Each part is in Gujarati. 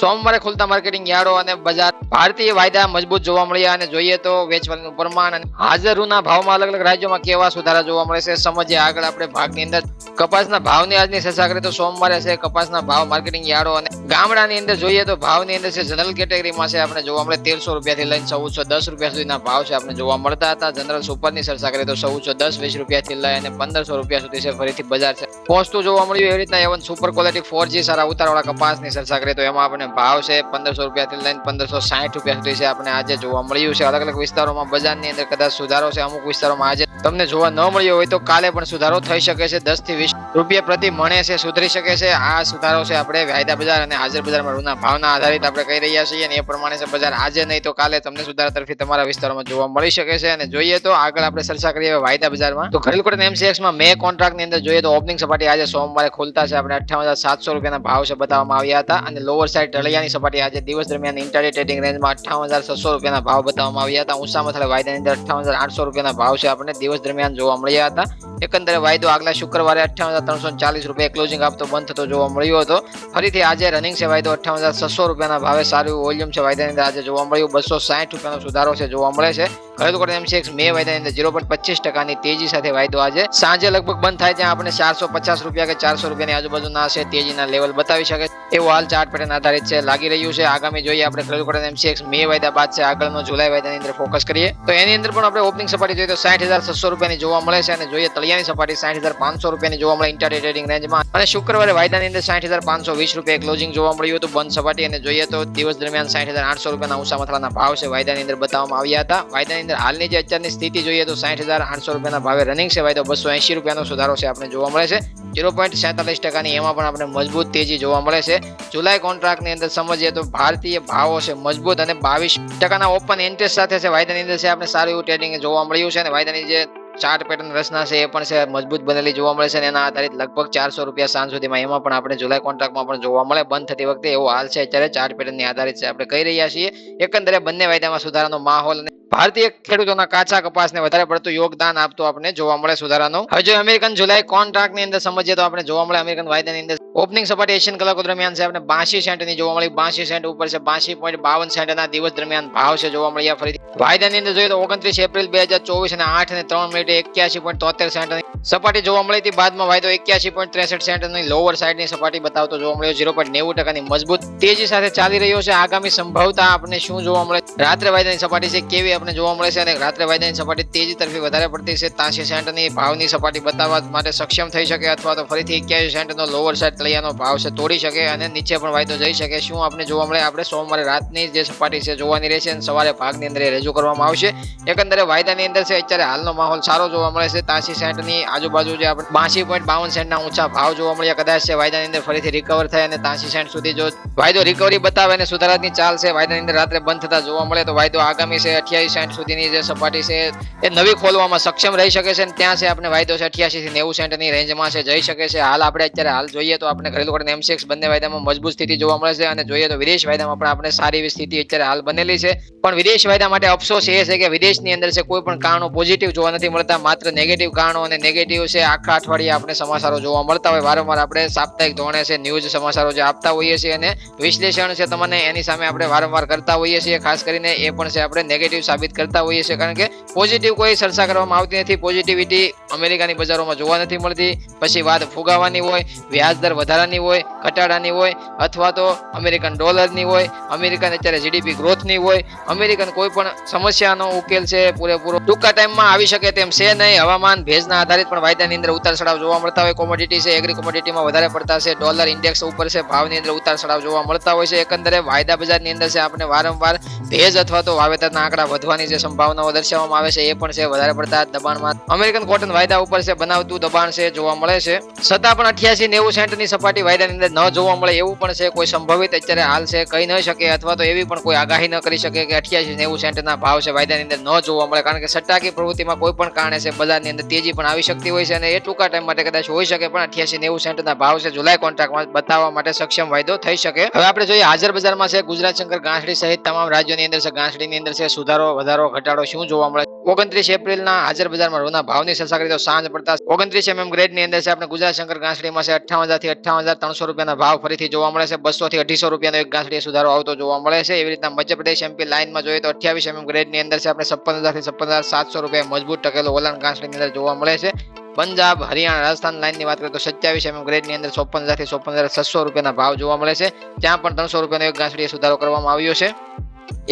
સોમવારે ખુલતા માર્કેટિંગ યાર્ડો અને બજાર ભારતીય વાયદા મજબૂત જોવા મળ્યા અને જોઈએ તો વેચવાનું પ્રમાણ અને હાજરુના ભાવમાં અલગ અલગ રાજ્યોમાં કેવા સુધારા જોવા મળે છે, સમજીએ આગળ આપણે ભાગની અંદર. કપાસના ભાવની આજની ચર્ચા કરીએ તો સોમવારે છે કપાસના ભાવ માર્કેટિંગ યાર્ડો અને ગામડાની અંદર જોઈએ તો ભાવની અંદર છે જનરલ કેટેગરીમાં છે આપણે જોવા મળે તેરસો રૂપિયાથી લઈને ચૌદસો દસ રૂપિયા સુધીના ભાવ છે આપણે જોવા મળતા હતા. જનરલ સુપરની ચર્ચા કરીએ તો ચૌદસો દસ વીસ રૂપિયાથી લઈ અને પંદરસો રૂપિયા સુધી છે ફરીથી બજાર છે. પહોંચતું જોવા મળ્યું એવી રીતના A one super quality four G સારા ઉતારવાળા કપાસની ચર્ચા કરીએ તો એમાં આપણે ભાવ છે પંદરસો રૂપિયાથી લઈને પંદરસો સાઠ રૂપિયા સુધી છે. આપણે આજે જોવા મળ્યું છે. અલગ અલગ વિસ્તારોમાં, બજારની અંદર કદાચ સુધારો છે. અમુક વિસ્તારોમાં આજે તમને જોવા ન મળ્યો હોય તો કાલે પણ સુધારો થઈ શકે છે. દસથી વીસ રૂપિયા પ્રતિ મણે છે, સુધરી શકે છે. આ સુધારો છે આપણે વાયદા બજાર અને હાજર બજારમાં ઋણના ભાવના આધારિત આપણે કહી રહ્યા છીએ અને એ પ્રમાણે છે બજાર આજે નહીં તો કાલે તમને સુધારા તરફી તમારા વિસ્તારોમાં જોવા મળી શકે છે. અને જોઈએ તો આગળ આપણે ચર્ચા કરીએ વાયદા બજારમાં. તો ઘરેલું કોટન MCX મે કોન્ટ્રાક્ટની અંદર જોઈએ તો ઓપનિંગ સપાટી આજે સોમવારે ખુલતા છે. આપણે અઠ્ઠાવન હજાર સાતસો રૂપિયાના ભાવ છે બતાવવામાં આવ્યા હતા. અને લોઅર સાઈડ ઢળિયાની સપાટી આજે દિવસ દરમિયાન ઇન્ટરડે ટ્રેડિંગ રેન્જમાં અઠ્ઠાવન હજાર છસો રૂપિયાના ભાવ બતાવવામાં આવ્યા હતા. ઊંચામાં થયેલા વાયદાની અંદર અઠ્ઠાવન હજાર આઠસો રૂપિયાના ભાવ છે. આપણે દિવસ દરમિયાન જોવા મળ્યા હતા. એકંદરે વાયદો આગલા શુક્રવારે અઠ્ઠાવન હજાર ત્રણસો ચાલીસ રૂપિયા ક્લોઝિંગ આપતો બંધ થતો જોવા મળ્યો હતો. ફરીથી આજે રનિંગ છે વાયદો અઠ્ઠાવન હજાર છસો રૂપિયાના ભાવે સારું વોલ્યુમ છે વાયદાની અંદર આજે જોવા મળ્યું. બસો સાઠ રૂપિયાનો સુધારો છે જોવા મળે છે. ઘરેલું કોટન એમસીએક્સ મે વાયદાની અંદર ઝીરો પોઈન્ટ પચીસ ટકાની તેજી સાથે વાયદો આજે સાંજે લગભગ બંધ થાય ત્યાં આપણે ચારસો પચાસ રૂપિયા કે ચારસો રૂપિયાની આજુબાજુના છે તેજીના લેવલ બતાવી શકે. એવું હાલ ચાર્ટ પેટર્ન આધારિત છે, લાગી રહ્યું છે. આગામી જોઈએ આપણે ઘરેલું કોટન એમસીએક્સ મે વાયદા બાદ છે, આગળનો જુલાઈ વાયદાની અંદર ફોકસ કરીએ. તો એની અંદર પણ આપણે ઓપનિંગ સપાટી જોઈએ તો સાઠ હજાર છસો રૂપિયાની જોવા મળે છે અને જોઈએ તળિયાની સપાટી સાઠ હજાર પાંચસો રૂપિયાની જોવા મળે ઇન્ટરડે ટ્રેડિંગ રેન્જમાં અને શુક્રવારે વાયદાની અંદર સાઠ હજાર પાંચસો વીસ રૂપિયા ક્લોઝિંગ જોવા મળ્યું હતું બંધ સપાટી. અને જોઈએ તો દિવસ દરમિયાન સાઠ હજાર આઠસો રૂપિયાના ઊંચા મથલાના ભાવ છે વાયદાની અંદર બતાવવામાં આવ્યા હતા. વાયદાની અંદર હાલની જે અત્યારની સ્થિતિ જોઈએ તો સાઠ હજાર આઠસો રૂપિયાના ભાવે રનિંગ છે. વાયદો બસો એંશી રૂપિયાનો સુધારો છે આપણે જોવા મળે છે. ઝીરો પોઈન્ટ સેતાલીસ ટકાની એમાં પણ આપણે મજબૂત તેજી જોવા મળે છે. જુલાઈ કોન્ટ્રાક્ટની અંદર સમજીએ તો ભારતીય ભાવો છે મજબૂત અને બાવીસ ટકાના ઓપન ઇન્ટરેસ્ટ સાથે છે. વાયદાની અંદર છે આપણે સારું એવું ટ્રેડિંગ જોવા મળ્યું છે. અને વાયદાની જે ચાર્ટ પેટર્ન રચના છે, એ પણ છે, મજબૂત બનેલી જોવા મળે છે અને એના આધારિત લગભગ ચારસો રૂપિયા સાંજ સુધીમાં એમાં પણ આપણે જુલાઈ કોન્ટ્રાક્ટમાં પણ જોવા મળે. બંધ થતી વખતે એવો હાલ છે, અત્યારે ચાર્ટ પેટર્નની આધારિત છે. આપણે કહી રહ્યા છીએ, એકંદરે બંને વાયદામાં સુધારાનો માહોલ ભારતીય ખેડૂતોના કાચા કપાસને વધારે પડતું યોગદાન આપતું આપણે જોવા મળે સુધારાનો. હવે જો અમેરિકન જુલાઈ કોન્ટ્રાક્ટની અંદર સમજીએ તો આપણે જોવા મળે અમેરિકન વાયદાની અંદર ઓપનિંગ સપાટી એશિયન કલાકો દરમિયાન છે, આપણે બાસી સેન્ટની જોવા મળી. બાસી સેન્ટ ઉપર છે, બાસી પોઈન્ટ બાવન સેન્ટના દિવસ દરમિયાન ભાવ છે જોવા મળ્યા. ફરીથી વાયદાની અંદર જોઈએ તો ઓગણત્રીસ એપ્રિલ બે હજાર ચોવીસ અને આઠ અને ત્રણ મિનિટે એક્યાસી પોઈન્ટ તોતેર સેન્ટની સપાટી જોવા મળી હતી. બાદમાં વાયદો એક્યાસી પોઈન્ટ ત્રેસઠ સેન્ટની લોવર સાઈડની સપાટી બતાવતો જોવા મળ્યો. ઝીરો પોઈન્ટ નેવું ટકાની મજબૂત તેજી સાથે ચાલી રહ્યો છે. આગામી સંભાવતા આપણે શું જોવા મળે? રાત્રે વાયદાની સપાટી છે. કેવી આપણે જોવા મળે છે? અને રાત્રે વાયદાની સપાટી તેજી તરફી વધારે પડતી છે. ત્યાંસી સેન્ટની ભાવની સપાટી બતાવવા માટે સક્ષમ થઈ શકે અથવા તો ફરીથી એક્યાસી સેન્ટનો લોવર સાઈડ તળિયાનો ભાવ છે, તોડી શકે અને નીચે પણ વાયદો જઈ શકે. શું આપણે જોવા મળે? આપણે સોમવારે રાતની જે સપાટી છે જોવાની રહેશે અને સવારે ભાગની અંદર રજૂ કરવામાં આવશે. એકંદરે વાયદાની અંદર છે, અત્યારે હાલનો માહોલ સારો જોવા મળે છે. ત્યાંસી સેન્ટની આજુબાજુ જે આપણે બાસી પોઈન્ટ બાવન સેન્ટના ઊંચા ભાવ જોવા મળ્યા, કદાચ છે વાયદાની અંદર ફરીથી રિકવર થાય અને તાસી સેન્ટ સુધી જો વાયદો રિકવરી બતાવે અને સુધારાની ચાલ છે, વાયદાની અંદર રાત્રે બંધ થતા જોવા મળે, તો વાયદો આગામી છે અઠ્યાવીસ સેન્ટ સુધીની જે સપાટી છે, એ નવી ખોલવામાં સક્ષમ રહી શકે છે અને ત્યાં છે આપણે વાયદો છે અઠ્યાસી થી નેવું સેન્ટની રેન્જમાં છે, જઈ શકે છે. હાલ આપણે અત્યારે હાલ જોઈએ તો આપણે ઘરેલું કોટન એમસીએક્સ બંને વાયદામાં મજબૂત સ્થિતિ જોવા મળે છે અને જોઈએ તો વિદેશ વાયદામાં પણ આપણે સારી એવી સ્થિતિ અત્યારે હાલ બનેલી છે. પણ વિદેશ વાયદા માટે અફસોસ એ છે કે વિદેશની અંદર છે કોઈ પણ કારણો પોઝિટિવ જોવા નથી મળતા, માત્ર નેગેટિવ કારણો અને નેગેટિવ છે. આખા અઠવાડિયે આપણે સમાચારો જોવા મળતા હોય. વારંવાર આપણે સાપ્તાહિક ધોરણે છે ન્યૂઝ સમાચારો જે આપતા હોઈએ છીએ અને વિશ્લેષણ છે તમને એની સામે આપણે વારંવાર કરતા હોઈએ છીએ. ખાસ કરીને એ પણ છે આપણે નેગેટિવ સાબિત કરતા હોઈએ છીએ. કારણ કે પોઝિટિવ કોઈ ચર્ચા કરવામાં આવતી નથી. પોઝિટિવિટી અમેરિકાની બજારોમાં જોવા નથી મળતી. પછી વાત ફુગાવાની હોય વ્યાજ દર વધારાની હોય ઘટાડાની હોય અથવા તો અમેરિકન ડોલરની હોય, અમેરિકન અત્યારે જીડીપી ગ્રોથની હોય, અમેરિકન કોઈ પણ સમસ્યાનો ઉકેલ છે, પૂરેપૂરો. ટૂંકા ટાઈમમાં આવી શકે તેમ છે નહીં. હવામાન ભેજના આધારિત પણ વાયદાની અંદર ઉતાર ચડાવ જોવા મળતા હોય. કોમોડિટી છે એગ્રી કોમોડિટીમાં વધારે પડતા છે. ડોલર ઇન્ડેક્સ ઉપર છે, ભાવની અંદર ઉતાર ચડાવ જોવા મળતા હોય છે. એકંદરે વાયદા બજારની અંદર છે, આપણે વારંવાર ભેજ અથવા તો વાવેતરના આંકડા વધવાની જે સંભાવનાઓ દર્શાવવામાં આવે છે, એ પણ છે, વધારે પડતા દબાણમાં. અમેરિકન કોટન વાયદા ઉપર છે, બનાવતું દબાણ છે, જોવા મળે છે. છતાં પણ અઠ્યાસી નેવું સેન્ટની સપાટી વાયદાની અંદર ન જોવા મળે એવું પણ છે, કોઈ સંભવિત અત્યારે હાલ છે, કહી ન શકે અથવા તો એવી પણ કોઈ આગાહી ન કરી શકે કે અઠ્યાસી નેવું સેન્ટના ભાવ છે, વાયદાની અંદર ન જોવા મળે. કારણ કે સટ્ટાકી પ્રવૃત્તિમાં કોઈ પણ કારણે છે, બજારની અંદર તેજી પણ આવી શકે શકતી હોય છે અને એ ટૂંકા ટાઈમ માટે કદાચ હોઈ શકે પણ અઠ્યાસી નેવું સેન્ટના ભાવ છે, જુલાઈ કોન્ટ્રાક્ટમાં બતાવવા માટે સક્ષમ વાયદો થઈ શકે. હવે આપણે જોઈએ હાજર બજારમાં છે, ગુજરાત શંકર ગાંસડી સહિત તમામ રાજ્યોની અંદર છે, ગાંસડીની અંદર છે, સુધારો, વધારો, ઘટાડો શું જોવા મળે? ઓગણત્રીસ એપ્રિલના હાજર બજારમાં રોના ભાવની ચર્ચા કરી તો સાંજ પડતા ઓગણત્રીસ એમએમ ગ્રેડની અંદર છે. આપણે ગુજરાત શંકર ગાંસડીમાં છે. અઠાવન હજારથી અઠાવન હજાર ત્રણસો રૂપિયાના ભાવ ફરીથી જોવા મળે છે. બસો થી અઢીસો રૂપિયાનો એક ગાંસડીએ સુધારો આવતો જોવા મળે છે. એવી રીતના મધ્યપ્રદેશ એમપી લાઇનમાં જોઈએ તો અઠ્યાવીસ એમએમ ગ્રેડની અંદર છે. આપણે છપ્પન હજારથી છપ્પન હજાર સાતસો રૂપિયા મજબૂત ટકેલો વલણ ગાંસડીની અંદર જોવા મળે છે. પંજાબ, હરિયાણા, રાજસ્થાન લાઇનની વાત કરીએ તો સત્યાવીસ એમએમ ગ્રેડની અંદર ચોપન હજારથી ચોપન હજાર છસો રૂપિયાના ભાવ જોવા મળે છે. ત્યાં પણ ત્રણસો રૂપિયાનો એક ગાંસડીએ સુધારો કરવામાં આવ્યો છે.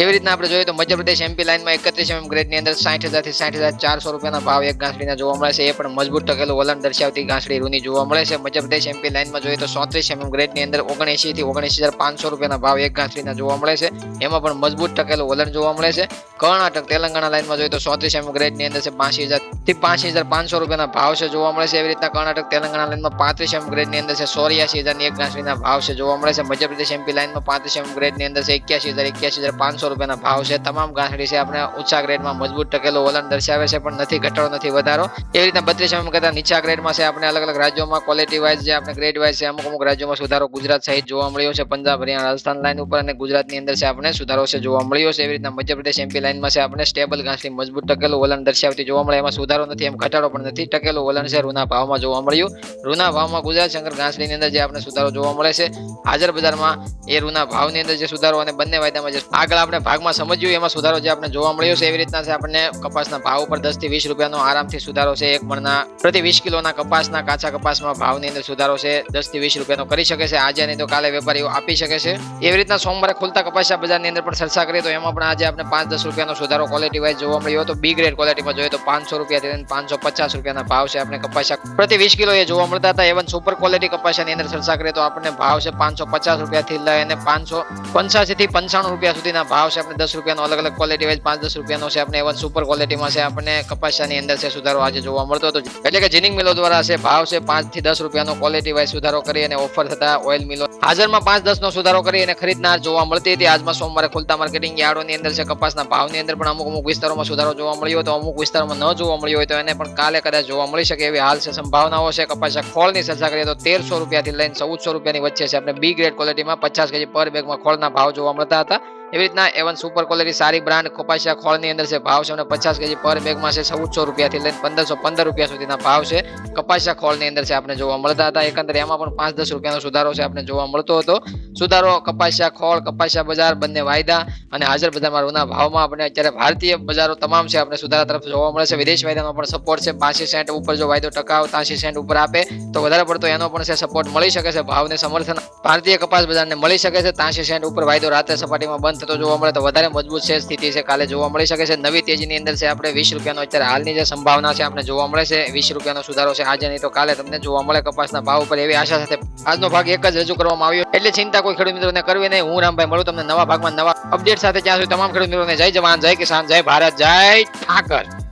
એવી રીતના આપણે જોઈએ તો મધ્યપ્રદેશ એમપી લાઇનમાં એકત્રીસ એમએમ ગ્રેડની અંદર સાઠ હજારથી સાઠ હજાર ચારસો રૂપિયાના ભાવ એક ઘાસડીના જોવા મળે છે. એ પણ મજબૂત ટકેલું વલણ દર્શાવતી ઘાસડી રૂની જોવા મળે છે. મધ્યપ્રદેશ એમપી લાઇનમાં જોઈએ તો સોત્રીસ એમએમ ગ્રેડની અંદર ઓગણએસી થી ઓગણએસી હજાર પાંચસો રૂપિયાના ભાવ એક ઘાસડીના જોવા મળે છે. એમાં પણ મજબૂત ટકેલું વલણ જોવા મળે છે. કર્ણાટક, તેલંગાણા લાઇનમાં જોઈએ તો સોત્રીસ એમએમ ગ્રેડની અંદર છે પાંસી હજારથી પાંસી હજાર પાંચસો રૂપિયાના ભાવ છે જોવા મળે છે. એવી રીતના કર્ણાટક, તેલંગાણા લાઇનમાં પાંત્રીસ એમ ગ્રેડની અંદર છે સોરિયાસી હજારની એક ઘાસડીના ભાવ છે જોવા મળે છે. મધ્યપ્રદેશ એમપી લાઇનમાં પાંત્રીસ એમ ગ્રેડની અંદર છે એક્યાસી હજાર એક્યાસી હજાર પાંચસો રૂપિયાના ભાવ છે. તમામ ઘાસડી છે. આપણે ઊંચા ગ્રેડમાં મજબૂત ટકેલો વલણ દર્શાવે છે, પણ નથી, ઘટાડો નથી વધારો. એવી રીતના બત્રીસ એમ કરતા નીચા ગ્રેડમાં છે. આપણે અલગ અલગ રાજ્યોમાં ક્વોલિટી વાઇઝ જે આપણે ગ્રેડ વાઇઝ છે, અમુક અમુક રાજ્યોમાં સુધારો ગુજરાત સહિત જોવા મળ્યો છે. પંજાબ, હરિયાણા, રાજસ્થાન લાઇન ઉપર અને ગુજરાતની અંદર છે, આપણે સુધારો છે, જોવા મળ્યો છે. એવી રીતના મધ્યપ્રદેશ એમપી લાઇનમાં છે. આપણે સ્ટેબલ ઘાસડી મજબૂત ટકેલું વલણ દર્શાવતી જોવા મળે. એમાં સુધારો નથી, એમ ઘટાડો પણ નથી. ટકેલું વલણ છે રૂના ભાવમાં જોવા મળ્યું. રૂના ભાવમાં ગુજરાત શંકર ઘાસડીની અંદર જે આપણે સુધારો જોવા મળે છે. હાજર બજારમાં એ રૂના ભાવની અંદર જે સુધારો અને બંને વાયદામાં જે આગળ આપણે ભાગમાં સમજ્યું, એમાં સુધારો જે આપણે જોવા મળ્યો છે, એવી રીતના છે આપણને કપાસના ભાવ ઉપર દસથી વીસ રૂપિયાનો આરામથી સુધારો છે. એક મણના પ્રતિ વીસ કિલોના કપાસના કાચા કપાસમાં ભાવની અંદર સુધારો છે. દસથી વીસ રૂપિયાનો કરી શકે છે. આજે નહીં તો કાલે વેપારીઓ આપી શકે છે. એવી રીતના સોમવારે ખુલતા કપાસિયા બજારની અંદર પણ ચર્ચા કરીએ તો એમાં પણ આજે આપણે પાંચ દસ રૂપિયાનો સુધારો ક્વોલિટી વાઇઝ જોવા મળ્યો હતો. બી ગ્રેડ ક્વોલિટીમાં જોઈએ તો પાંચસો રૂપિયાથી પાંચસો પચાસ રૂપિયાના ભાવ છે આપણે કપાસિયા પ્રતિ વીસ કિલો એ જોવા મળતા હતા. એવન સુપર ક્વોલિટી કપાસિયાની અંદર ચર્ચા કરીએ તો આપણને ભાવ છે પાંચસો પચાસ રૂપિયાથી લઈને પાંચસો પંચ્યાસી થી પંચાણું રૂપિયા સુધીના ભાવ છે આપણે દસ રૂપિયાનો અલગ અલગ ક્વોલિટી વાઇઝ પાંચ દસ રૂપિયાનો છે, આપણે એવન સુપર ક્વોલિટીમાં છે, આપણને કપાસિયાની અંદર છે, સુધારો આજે જોવા મળતો હતો. એટલે કે જીનિંગ મિલો દ્વારા છે, ભાવ છે પાંચથી દસ રૂપિયાનો ક્વોલિટી વાઇઝ સુધારો કરી અને ઓફર થતા ઓઇલ મિલો. હાજરમાં પાંચ દસ નો સુધારો કરી અને ખરીદનાર જોવા મળતી હતી. આજમાં સોમવારે ખુલતા માર્કેટિંગ યાર્ડોની અંદર છે, કપાસના ભાવની અંદર પણ અમુક અમુક વિસ્તારોમાં સુધારો જોવા મળ્યો હતો. અમુક વિસ્તારોમાં ન જોવા મળ્યો હોય તો એને પણ કાલે કદાચ જોવા મળી શકે એવી હાલ છે, સંભાવનાઓ છે. કપાસના ખોળની ચર્ચા કરીએ તો તેરસો રૂપિયાથી લઈને ચૌદસો રૂપિયાની વચ્ચે છે, આપણે બી ગ્રેડ ક્વોલિટીમાં પચાસ કેજી પર બેગમાં ખોળના ભાવ જોવા મળતા હતા. એવી રીતના એવન સુપર ક્વોલિટી સારી બ્રાન્ડ ખોપાશિયા ખોળની અંદર છે. ભાવ છે અને પચાસ કેજી પર બેગમાં છે. ચૌદસો રૂપિયાથી લઈને પંદરસો પંદર રૂપિયા સુધીના ભાવ છે. કપાસિયા ખોળની અંદર છે આપણે જોવા મળતા હતા. એકંદરે એમાં પણ પાંચ દસ રૂપિયાનો સુધારો છે આપણે જોવા મળતો હતો. સુધારો કપાસિયા ખોળ કપાસિયા બજાર બંને વાયદા અને હાજર બજારમાં રૂના ભાવમાં આપણે અત્યારે ભારતીય બજારો તમામ છે આપણે સુધારા તરફ જોવા મળે છે. વિદેશ વાયદામાં પણ સપોર્ટ છે. બાસી સેન્ટ ઉપર જો વાયદો ટકાવ ત્યાંસી સેન્ટ ઉપર આપે, તો વધારે પડતો એનો પણ છે સપોર્ટ મળી શકે છે. ભાવને સમર્થન ભારતીય કપાસ બજારને મળી શકે છે. ત્યાંસી સેન્ટ ઉપર વાયદો રાત્રે સપાટીમાં બંધ થતો જોવા મળે તો વધારે મજબૂત છે, સ્થિતિ છે, કાલે જોવા મળી શકે છે. નવી તેજીની અંદર છે, આપણે વીસ રૂપિયાનો અત્યારે હાલની જે સંભાવના છે, આપણે જોવા મળે છે. વીસ રૂપિયાનો સુધારો છે, આજે નહીં તો કાલે તમને જોવા મળે કપાસના ભાવ ઉપર. એવી આશા સાથે આજનો ભાગ એક જ રજૂ કરવામાં આવ્યો. એટલે ચિંતા કોઈ ખેડૂત મિત્રોને કરવી નહીં. હું રામભાઈ મળું તમને નવા ભાગમાં નવા અપડેટ સાથે. ત્યાં સુધી તમામ ખેડૂત મિત્રોને જય જવાન, જય કિસાન, જય ભારત, જય ઠાકર.